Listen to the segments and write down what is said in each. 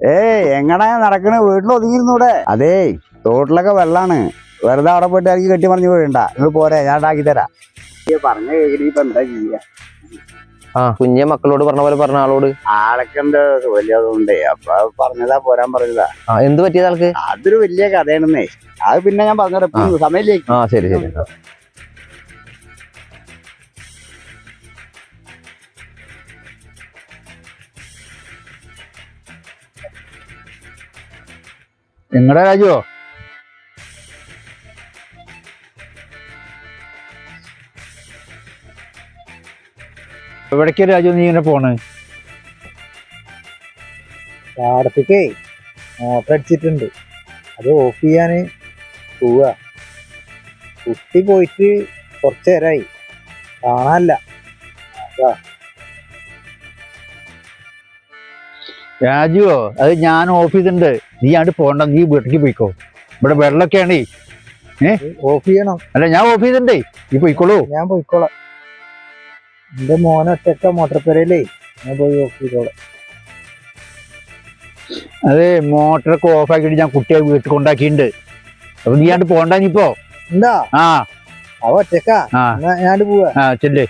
ഏയ് എങ്ങനെ നടക്കണ്? വീട്ടിലൊതുങ്ങിരുന്നൂടെ അതേ തോട്ടിലൊക്കെ വെള്ളാണ്. വെറുതെ അവിടെ പോയിട്ട് ഇറങ്ങി കെട്ടി പറഞ്ഞു വീഴണ്ട. നിങ്ങൾ പോരെ ഞാൻ ഉണ്ടാക്കി തരാം. പറഞ്ഞ കേൾക്കണി ഇപ്പൊ എന്താ ചെയ്യാ? ആ കുഞ്ഞെ മക്കളോട് പറഞ്ഞ പോലെ പറഞ്ഞ ആളോട്. ആളൊക്കെ വലിയതുകൊണ്ടേ അപ്പൊ പറഞ്ഞതാ പോരാൻ പറഞ്ഞതാ. ആ എന്ത് പറ്റിയത് ആൾക്ക്? അതൊരു വലിയ കഥയാണെന്നേ. അത് പിന്നെ ഞാൻ പറഞ്ഞ സമയം ആ ശരി ശരി. നിങ്ങളുടെ രാജുവോ എവിടേക്ക് രാജു നീ ഇങ്ങനെ പോണ്? പാടത്തേക്കേ മോട്ടർ അടിച്ചിട്ടുണ്ട്. അത് ഓഫ് ചെയ്യാന് പോവാ. കുട്ടി പോയിട്ട് കുറച്ചു നേരമായി കാണാനല്ല. രാജുവോ അത് ഞാൻ ഓഫീസുണ്ട് നീ അങ്ങോട്ട് പോണ്ട നീ വീട്ടിലേക്ക് പോയിക്കോ. ഇവിടെ വെള്ളമൊക്കെയാണേ ഓഫ് ചെയ്യണം. അല്ല ഞാൻ ഓഫീസുണ്ടേ നീ പോയിക്കോളൂ. ഞാൻ പോയിക്കോളാം. എന്റെ മോനെ ഒറ്റക്ക മോട്ടർ പെരയിലേ ഞാൻ പോയി ഓഫ് ചെയ്തോളാം. അതെ മോട്ടറൊക്കെ ഓഫ് ആക്കിയിട്ട് ഞാൻ കുട്ടിയെ വീട്ടിൽ കൊണ്ടാക്കിയിട്ടുണ്ട്. അപ്പൊ നീ അങ്ങോട്ട് പോകണ്ട ഇപ്പോ? എന്താ? ആ. അവ ഒറ്റക്കാ ഞാൻ പോവാ. ആ ചെല്ലേ.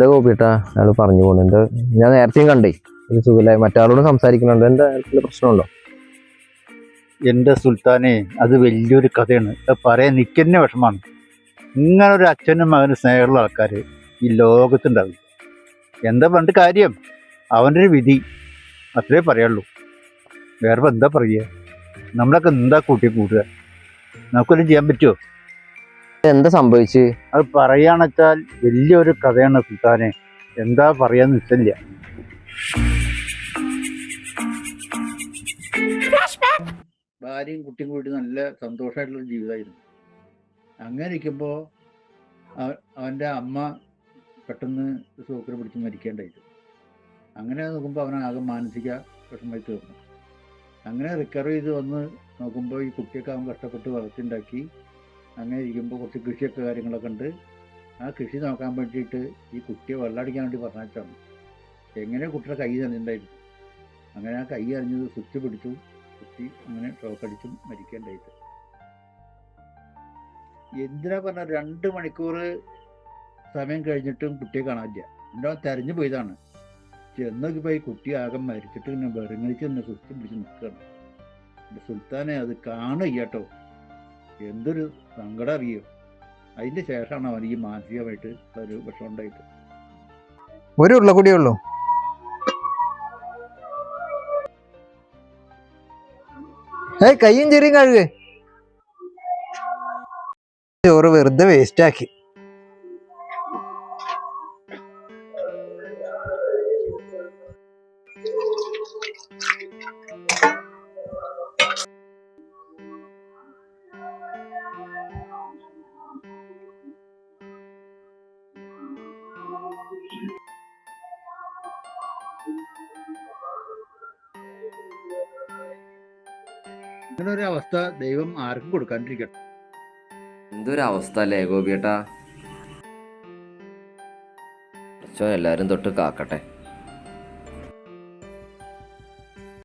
എന്താ കോപ്പിട്ടാ അയാൾ പറഞ്ഞു പോണു. എന്താ? ഞാൻ നേരത്തെയും കണ്ടേ. ഒരു സുഖമില്ല മറ്റാളോട് സംസാരിക്കുന്നുണ്ട് എന്താ പ്രശ്നമുണ്ടോ? എന്റെ സുൽത്താനെ അത് വലിയൊരു കഥയാണ്. പറയാൻ നിൽക്കുന്ന വിഷമാണ് ഇങ്ങനെ ഒരു അച്ഛനും മകനും സ്നേഹമുള്ള ആൾക്കാർ ഈ ലോകത്തുണ്ടാവില്ല. എന്താ പണ്ട് കാര്യം? അവന്റെ ഒരു വിധി. അത്രേ പറയുള്ളൂ വേറെ എന്താ പറയുക? നമ്മളൊക്കെ എന്താ കൂട്ടി കൂട്ടുക? നമുക്കൊന്നും ചെയ്യാൻ പറ്റുമോ എന്താ സംഭവിച്ച്? അത് പറയാണെച്ചാൽ വെച്ചാൽ വലിയൊരു കഥയാണ് സുൽത്താനെ. എന്താ പറയാന്ന് വെച്ചില്ല. ഭാര്യയും കുട്ടിയും കൂടി നല്ല സന്തോഷമായിട്ടുള്ള ജീവിതമായിരുന്നു. അങ്ങനെ ഇരിക്കുമ്പോൾ അവന്റെ അമ്മ പെട്ടെന്ന് സൂക്കർ പിടിച്ച് മരിക്കേണ്ടായിരുന്നു. അങ്ങനെ നോക്കുമ്പോൾ അവനാകെ മാനസിക വിഷമമായി തീർന്നു. അങ്ങനെ റിക്കവർ ചെയ്ത് വന്ന് നോക്കുമ്പോൾ ഈ കുട്ടിയൊക്കെ അവൻ കഷ്ടപ്പെട്ട് വളർത്തിണ്ടാക്കി. അങ്ങനെ ഇരിക്കുമ്പോൾ കുറച്ച് കൃഷിയൊക്കെ കാര്യങ്ങളൊക്കെ ഉണ്ട്. ആ കൃഷി നോക്കാൻ വേണ്ടിയിട്ട് ഈ കുട്ടിയെ വെള്ളമടിക്കാൻ വേണ്ടി പറഞ്ഞാച്ചാണ് എങ്ങനെ കുട്ടിയുടെ കൈ തന്നിട്ടുണ്ടായിരുന്നു അങ്ങനെ ആ കൈ അറിഞ്ഞത് സ്വിച്ച് പിടിച്ചു. കുട്ടി അങ്ങനെ ഷോക്കടിച്ചും മരിക്കേണ്ടായിട്ട് എന്തിനാ പറഞ്ഞ രണ്ട് മണിക്കൂർ സമയം കഴിഞ്ഞിട്ടും കുട്ടിയെ കാണാനില്ല. എന്താ തെരഞ്ഞു പോയതാണ്. ചെന്നൊക്കെ ഈ കുട്ടി ആകെ മരിച്ചിട്ട് ഇങ്ങനെ വെറുങ്ങലിച്ച് തന്നെ സ്വിച്ച് പിടിച്ച് നിൽക്കുകയാണ്. സുൽത്താനെ അത് കാണുക കേട്ടോ. എന്തൊരു സങ്കടം അറിയോ? അതിന്റെ ശേഷമാണ് അവൻ ഈ മാനസികമായിട്ട് ഒരു വിഷമം ഉണ്ടായിട്ട് ഒരു ഉള്ളൂ. ഏയ് കയ്യും ചെറിയും കഴുകേ. ചോറ് വെറുതെ വേസ്റ്റ് ആക്കി. അവസ്ഥ ദൈവം ആർക്കും കൊടുക്കാണ്ടിരിക്കട്ടെ. എന്തൊരു അവസ്ഥ അല്ലേ ഗോപിയേട്ടാ എല്ലാരും തൊട്ട് കാക്കട്ടെ.